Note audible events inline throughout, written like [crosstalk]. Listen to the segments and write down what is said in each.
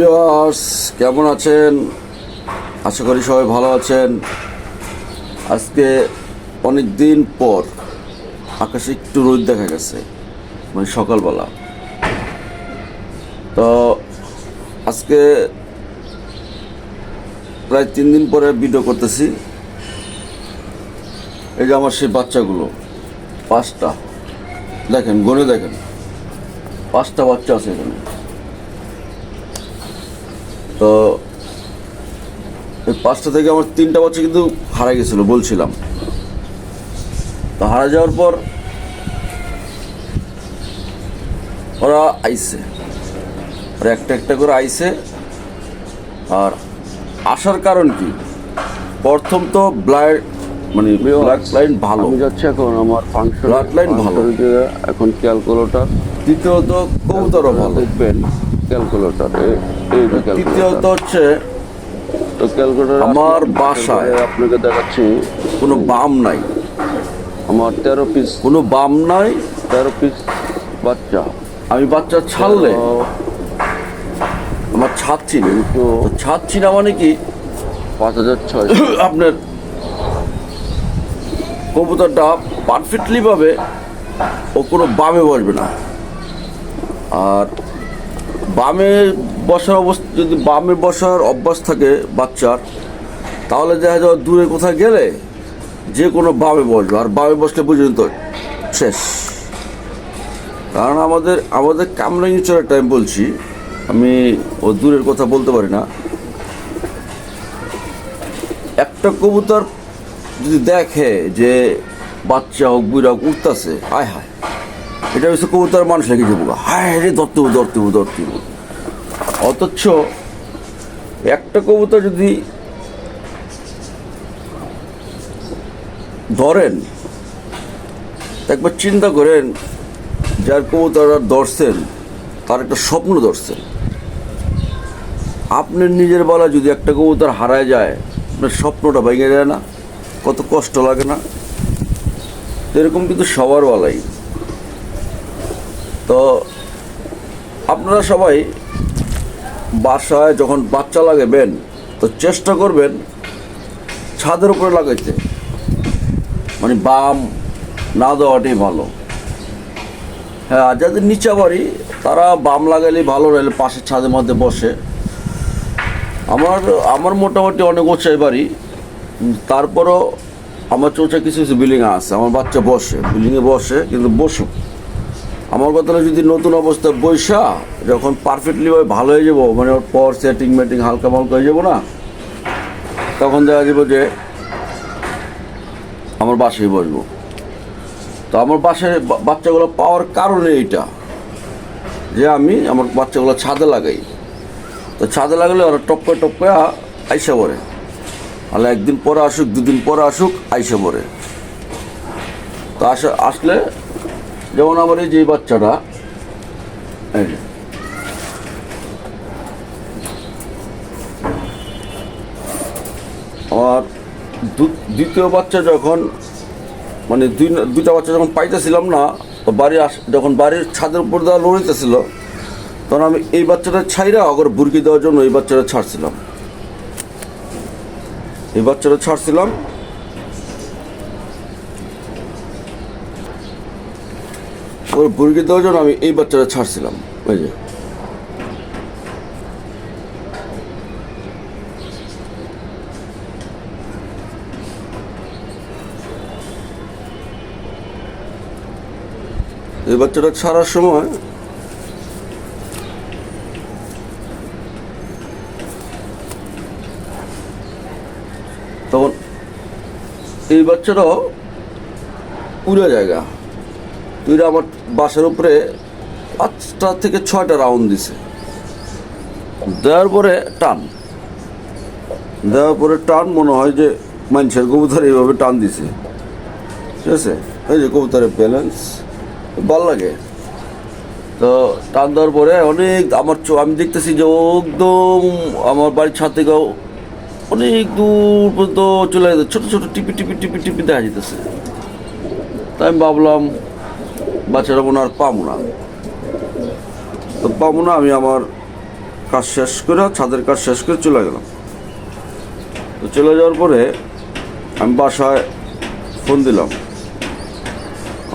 Viewers, কেমন আছেন? আশা করি সবাই ভালো আছেন। আজকে অনেক দিন পর আকাশে একটু রোদ দেখা গেছে মানে সকালবেলা। তো আজকে প্রায় তিন দিন পরে ভিডিও করতেছি। এই যে আমার সেই বাচ্চাগুলো, পাঁচটা। দেখেন গনে দেখেন, পাঁচটা বাচ্চা আছে এখানে। তো এই পাঁচটা থেকে আমার তিনটা বাচ্চা কিন্তু হারা গেছিল বলছিলাম। তো হারা যাওয়ার পর ওরা আইসে। ওরা একটা একটা করে আইসে। আর আসার কারণ কি? প্রথম তো ব্লাড মানে ব্লাড লাইন ভালো। আমি যাচ্ছি এখন আমার ফাংশন Blood line ভালো। এখন ক্যালকুলেটর দ্বিতীয়ত কবুতরও ভালো। দেখবেন ক্যালকুলেটর তৃতীয়ত হচ্ছে আমার বাসায় আপনাকে দেখাচ্ছি। কোনো বাম নাই। আমার তেরো পিস কোনো বাম নাই। তেরো পিস বাচ্চা। আমি বাচ্চা ছাড়লে আমার ছাড়ছি না তো ছাড়ছি না মানে কি? পাঁচ হাজার ছয় [coughs] আপনার কবুতরটা পারফেক্টলি ভাবে ও কোনো বামে বসবে না। আর বামে বসার অবস্থা যদি বামে বসার অভ্যাস থাকে বাচ্চার তাহলে দেখা যাবে দূরে কোথাও গেলে যে কোনো বামে বসবে আর বামে বসলে বুঝলেন তো শেষ। কারণ আমাদের আমাদের কামরাঙ্গি চড়ার টাইম বলছি আমি ও দূরের কথা বলতে পারি না। একটা কবুতর যদি দেখে যে বাচ্চা হোক বুড়া হোক উঠতেছে হায় হায় এটা হচ্ছে কবুতর মানুষ লেগে যাব হায় রে হব, ধরতে হব। অথচ একটা কবুতর যদি ধরেন, একবার চিন্তা করেন, যার কবুতর ধরছেন, তার একটা স্বপ্ন ধরছেন। আপনার নিজের বেলা যদি একটা কবুতর হারায় যায়, আপনার স্বপ্নটা ভেঙে যায় না, কত কষ্ট লাগে না? এরকম কিন্তু সবার বেলাই তো আপনারা সবাই বাসায় যখন বাচ্চা লাগাবেন, তো চেষ্টা করবেন ছাদের উপরে লাগাইতে। মানে বাম না দেওয়াটাই ভালো। হ্যাঁ আর যাদের নিচা বাড়ি, তারা বাম লাগালে ভালো, নাহলে পাশের ছাদের মধ্যে বসে। আমার আমার মোটামুটি অনেক উঁচাই বাড়ি। তারপরও আমার চোচা কিছু কিছু বিল্ডিং আছে। আমার বাচ্চা বসে, বিল্ডিংয়ে বসে, কিন্তু বসুক। আমার কথা হলো যদি নতুন অবস্থায় বৈশা, যখন পারফেক্টলি ভাবে ভালো হয়ে যাব মানে ওর পর সেটিং মেটিং হালকা মালকা হয়ে যাব না, তখন দেখা যাব যে আমার বাসায় বসবো। তো আমার বাসায় বাচ্চাগুলো পাওয়ার কারণে এইটা, যে আমি আমার বাচ্চাগুলো ছাদে লাগাই। তো ছাদে লাগলে ওরা টপকে টপকে আইসা পড়ে। তাহলে একদিন পরে আসুক, দুদিন পরে আসুক, আইসা পড়ে। তো আসা, আসলে যেমন আমার এই যে। বাচ্চাটা দু- দ্বিতীয় বাচ্চা যখন মানে দুই দুইটা বাচ্চা যখন পাইতেছিলাম না, তো বাড়ি আস, যখন বাড়ির ছাদের উপর দেওয়া লড়িতেছিল, তখন আমি এই বাচ্চাটা ছাইরা আগর বুরকি দেওয়ার জন্য এই বাচ্চাটা ছাড়ছিলাম। এই বাচ্চাটা ছাড়ছিলাম ওর বুরকি দেওয়ার জন্য আমি এই বাচ্চাটা ছাড়ছিলাম ওই যে। এই বাচ্চাটা ছাড়ার সময় তখন এই বাচ্চাটাও পুরো জায়গা তুইরা আমার বাসার উপরে পাঁচটা থেকে ছয়টা রাউন্ড দিছে। দেওয়ার পরে টান। দেওয়ার পরে টান মনে হয় যে মানুষের কবুতর এইভাবে টান দিছে। ঠিক আছে? এই যে কবুতরের ব্যালেন্স ভালো লাগে। তো টান দেওয়ার পরে অনেক আমার আমি দেখতেছি যে একদম আমার বাড়ির ছাদ থেকেও অনেক দূর পর্যন্ত চলে যেতে ছোটো ছোটো, টিপি টিপি টিপি টিপি দেখা যেতেছে তাই আমি ভাবলাম বাচ্চারা মনে আর পাবো না। তো পাবো না, আমি আমার কাজ শেষ করে, ছাদের কাজ শেষ করে চলে গেলাম। তো চলে যাওয়ার পরে আমি বাসায় ফোন দিলাম।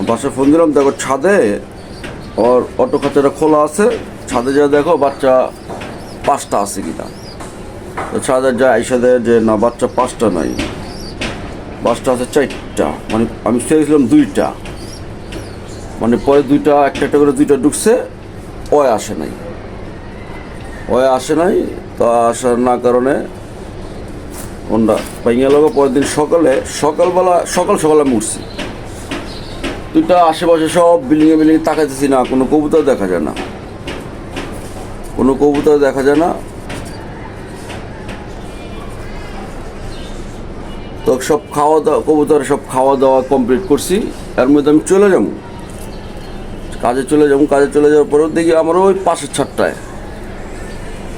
বাসায় ফোন দিলাম, দেখো ছাদে ওর অটো খাঁচাটা খোলা আছে, ছাদে যা দেখো বাচ্চা পাঁচটা আছে কিনা। তো ছাদে যা দেয় যে না, বাচ্চা পাঁচটা নাই। বাসটা আছে চারটা মানে আমি চেয়েছিলাম দুইটা। মানে পরে দুইটা, একটা একটা করে দুইটা ঢুকছে, ওয় আসে নাই। ওয় আসে নাই, তো আসার না কারণে ওনরা পাইয়া লোক পরের দিন সকালে, সকালবেলা, সকাল সকালে উঠছি। দুইটা আশেপাশে সব বিল্ডিংয়ে বিল্ডিং তাকাইতেছি না, কোনো কবুতর দেখা যায় না। কোনো কবুতর দেখা যায় না। তো সব খাওয়া দাওয়া কবুতর সব খাওয়া দাওয়া কমপ্লিট করছি। এর মধ্যে আমি চলে যাব। কাজে চলে যাব, কাজে চলে যাওয়ার পরেও দেখি আমার ওই পাশের ছাদটায়।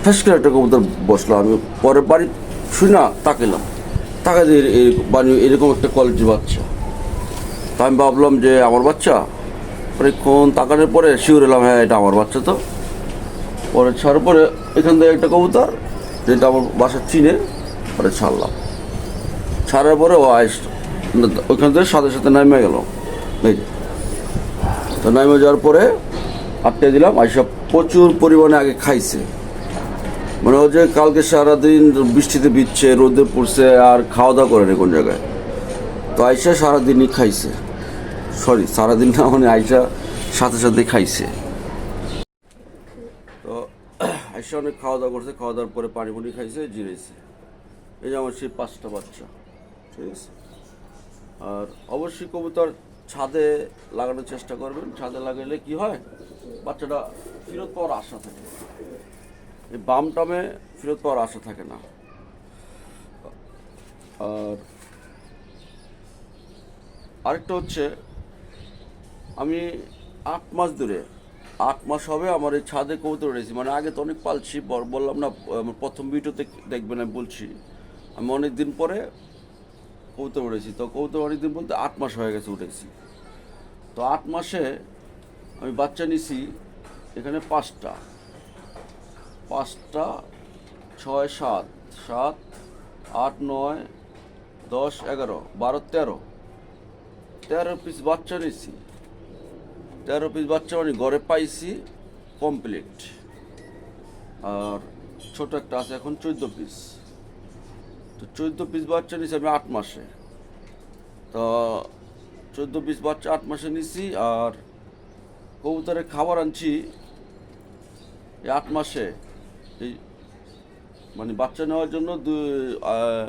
ফ্যাস করে একটা কবুতর বসল, আমি পরে বাড়ি শুই না তাকালাম তাকে মানে এরকম একটা কোয়ালিটির বাচ্চা। তা আমি ভাবলাম যে, আমার বাচ্চা? অনেকক্ষণ তাকানোর পরে শিউর এলাম হ্যাঁ এটা আমার বাচ্চা তো। পরে ছাড়ার পরে এখান থেকে একটা কবুতর, যেটা আমার বাসার চিনে, পরে ছাড়লাম। ছাড়ার পরে ও আইস ওইখান থেকে সাথে সাথে নামে গেল। এই যে। তো নামে যাওয়ার পরে আটকে দিলাম, আইসা প্রচুর পরিমাণে আগে খাইছে। মনে হচ্ছে কালকে সারাদিন বৃষ্টিতে ভিজছে, রোদে পড়ছে, আর খাওয়া দাওয়া করেনি কোন জায়গায়। তো আইসা সারাদিনই খাইছে। সরি সারাদিন না মানে আইসা সাথে সাথে খাইছে। তো আইসা অনেক খাওয়া দাওয়া করছে খাওয়া দাওয়ার পরে পানি পুনি খাইছে জিরেছে এই যে আমার সেই পাঁচটা বাচ্চা, ঠিক আছে? আর অবশ্যই কবুতর ছাদে লাগানোর চেষ্টা করবেন। ছাদে লাগালে কি হয়? বাচ্চাটা ফেরত পাওয়ার আশা থাকে। এই বাম টামে ফেরত পাওয়ার আশা থাকে না। আর আরেকটা হচ্ছে, আমি আট মাস ধরে, আট মাস হবে আমার এই ছাদে কবুতর রয়েছি মানে আগে তো অনেক পালছি বললাম না, আমার প্রথম ভিডিওতে দেখবেন, আমি বলছি। আমি অনেক দিন পরে কবুতর উঠেছি তো কবুতর অনেক দিন বলতে আট মাস হয়ে গেছে উঠেছি তো আট মাসে আমি বাচ্চা নিছি এখানে পাঁচটা। পাঁচটা, ছয়, সাত। সাত, আট, নয়, দশ, এগারো, বারো, তেরো। তেরো পিস বাচ্চা নিছি। তেরো পিস বাচ্চা আমি ঘরে পাইছি কমপ্লিট। আর ছোট একটা আছে এখন চোদ্দ পিস। তো চোদ্দ পিস বাচ্চা নিছি আমি আট মাসে। তো চোদ্দ পিস বাচ্চা আট মাসে নিছি আর কবুতরের খাবার আনছি এই আট মাসে। এই মানে বাচ্চা নেওয়ার জন্য আহ,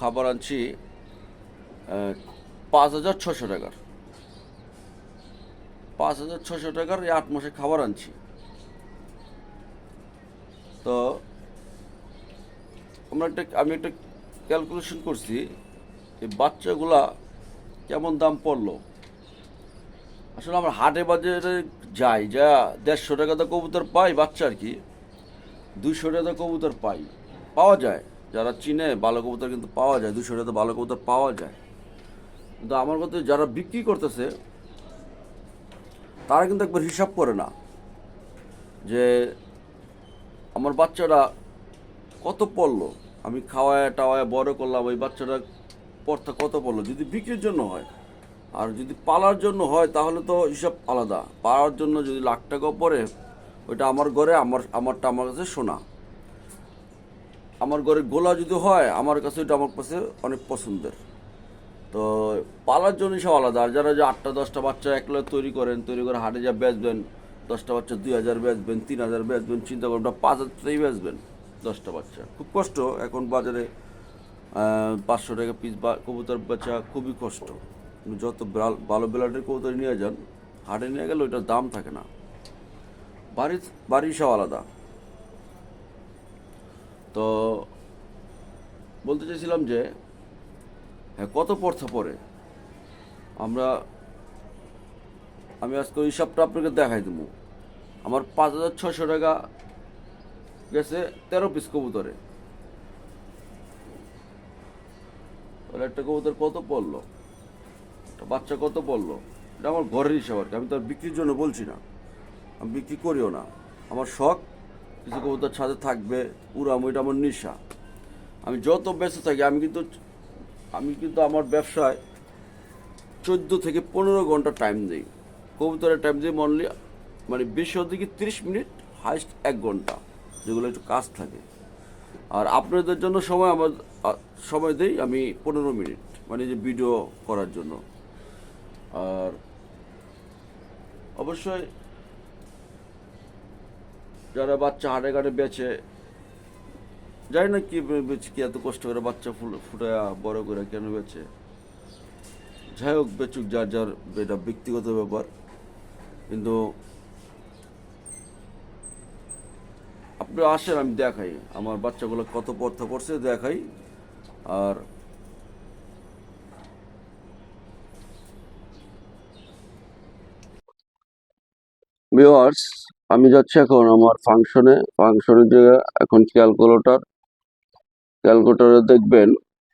খাবার আনছি পাঁচ হাজার ছশো টাকার। পাঁচ হাজার ছশো টাকার এই আট মাসে খাবার আনছি। তো আমরা একটা আমি একটা ক্যালকুলেশন করছি এই বাচ্চাগুলা কেমন দাম পড়ল? আসলে আমরা হাটে বাজারে যাই, যা দেড়শো টাকা তো কবুতর পাই, বাচ্চা আর কি। দুইশো টাকা কবুতর পাই। পাওয়া যায়, যারা চিনে ভালো কবুতর কিন্তু পাওয়া যায় দুশো টাকা ভালো কবুতর পাওয়া যায়। কিন্তু আমার মতে যারা বিক্রি করতেছে, তারা কিন্তু একবার হিসাব করে না। যে আমার বাচ্চাটা কত পড়ল? আমি খাওয়ায় টাওয়ায় বড় করলাম, ওই বাচ্চাটা পড়তে কত পড়ল? যদি বিক্রির জন্য হয়। আর যদি পালার জন্য হয়, তাহলে তো হিসাব আলাদা। পালার জন্য যদি লাখ টাকাও পড়ে, ওইটা আমার ঘরে, আমার, আমারটা আমার কাছে সোনা। আমার ঘরে গোলা যদি হয়, আমার কাছে ওইটা আমার কাছে অনেক পছন্দের। তো পালার জন্য সব আলাদা। আর যারা যে আটটা, দশটা বাচ্চা একলা তৈরি করেন, তৈরি করে হাটে যা বেচবেন, দশটা বাচ্চা দুই হাজার বেচবেন, তিন হাজার বেচবেন, চিন্তা করবেন, পাঁচ হাজারতেই বেচবেন দশটা বাচ্চা। খুব কষ্ট এখন বাজারে পাঁচশো টাকা পিস বা কবুতর বেচা খুবই কষ্ট। যত ভালো ব্লাডের কবুতর নিয়ে যান, হাটে নিয়ে গেলে ওইটার দাম থাকে না। বাড়ি বাড়ি সব আলাদা। তো বলতে চাইছিলাম যে হ্যাঁ কত পড়তে পরে? আমরা আমি আজকে ওই হিসাবটা আপনাকে দেখাই দেবো। আমার পাঁচ হাজার ছশো টাকা গেছে তেরো পিস কবুতরে। তাহলে একটা কবুতর কত পড়ল? একটা বাচ্চা কত পড়ল? এটা আমার ঘরের হিসাব আর কি। আমি তো আর বিক্রির জন্য বলছি না। আমি বিক্রি করিও না। আমার শখ, কিছু কবুতর ছাদে থাকবে উড়াম ওইটা আমার নেশা। আমি যত ব্যস্ত থাকি, আমি কিন্তু আমি কিন্তু আমার ব্যবসায় চোদ্দ থেকে পনেরো ঘণ্টা টাইম দিই। কবুতরের টাইম দিই মনলি মানে বেশি হতে কি তিরিশ মিনিট হাইস্ট এক ঘণ্টা, যেগুলো একটু কাজ থাকে। আর আপনাদের জন্য সময় আমার সময় দেই আমি পনেরো মিনিট মানে যে ভিডিও করার জন্য। আর অবশ্যই যারা বাচ্চা হাটে ঘাটে বেচে, জানি না কি বে- বেচে, কি এত কষ্ট করে বাচ্চা ফুটায়া বড় করে কেন বেচে। যাই হোক, বেচুক যার যার, এটা ব্যক্তিগত ব্যাপার। কিন্তু আপনি আসেন, আমি দেখাই। আমার বাচ্চাগুলো কত পড়তে পড়ছে দেখাই। আর ভিউয়ার্স আমি যাচ্ছি এখন আমার ফাংশনে ফাংশনের যে এখন ক্যালকুলেটর ক্যালকুলেটরে দেখবেন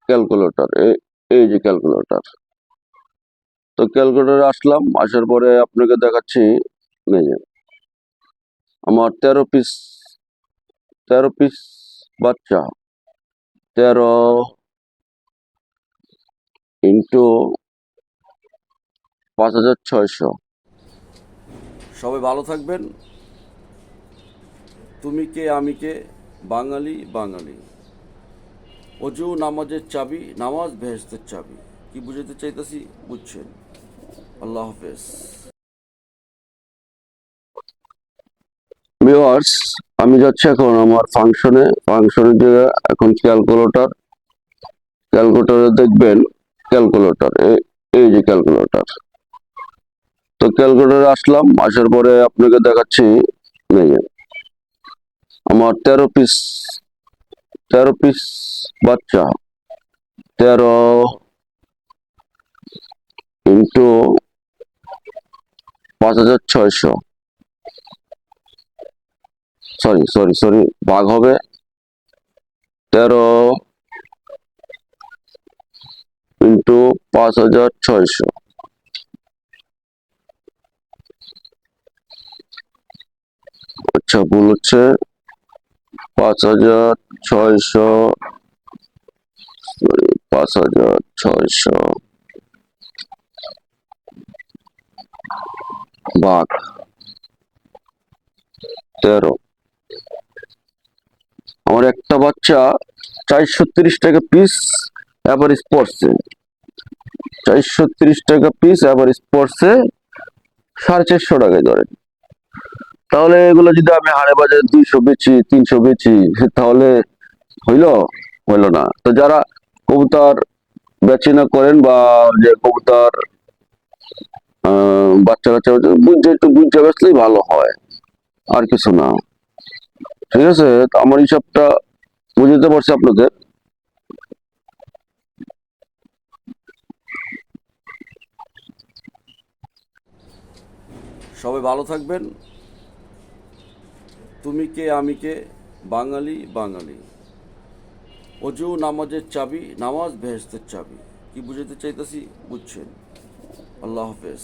ক্যালকুলেটর এই যে ক্যালকুলেটর তো ক্যালকুলেটরে আসলাম, আসার পরে আপনাকে দেখাচ্ছি আমার তেরো পিস তেরো পিস বাচ্চা। তেরো ইন্টু পাঁচ হাজার ছয়শো। সবাই ভালো থাকবেন। তুমি কে আমি কে বাঙালি বাঙালি। অজু নামাজের চাবি নামাজ ভেস্তের চাবি। কি বুঝাতে চাইতেছি? বুঝছেন। আল্লাহ হাফেজ। ভিউয়ার্স আমি যাচ্ছি এখন আমার ফাংশনে ফাংশনের যে এখন ক্যালকুলেটর ক্যালকুলেটরে দেখবেন ক্যালকুলেটর এই যে ক্যালকুলেটর তো ক্যালকুলেটরে আসলাম, আসার পরে আপনাকে দেখাচ্ছি আমার তেরো পিস তেরো পিস বাচ্চা। তেরো ইন্টু পাঁচ হাজার ছয়শো। সরি সরি সরি ভাগ হবে তেরো ইন্টু পাঁচ হাজার ছয়শো। আচ্ছা ভুল হচ্ছে। পাঁচ হাজার ছয়শো sorry, পাঁচ হাজার ছয়শো। ভাগ। তেরো। আমার একটা বাচ্চা চারশো তিরিশ টাকা পিস অ্যাভারেজ পড়ছে। চারশো তিরিশ টাকা পিস অ্যাভারেজ পড়ছে সাড়ে চারশো টাকায় ধরেন। তাহলে এগুলো যদি আমি হাড়ে বাজারে দুইশো বেচি, তিনশো বেচি তাহলে হইল? হইল না। তো যারা কবুতর বেচিনা করেন বা যে কবুতর বাচ্চা কাচ্চা বুঝছে একটু বুঝতে বেচলেই ভালো হয়। আর কিছু না। ঠিক আছে? আমার হিসাবটা বুঝতে পারছি আপনাদের। সবাই ভালো থাকবেন। তুমি কে, আমি কে, বাঙালি বাঙালি। অজু নামাজের চাবি, নামাজ ভেস্তের চাবি। কি বুঝাতে চাইতেছি? বুঝছেন। আল্লাহ হাফেজ।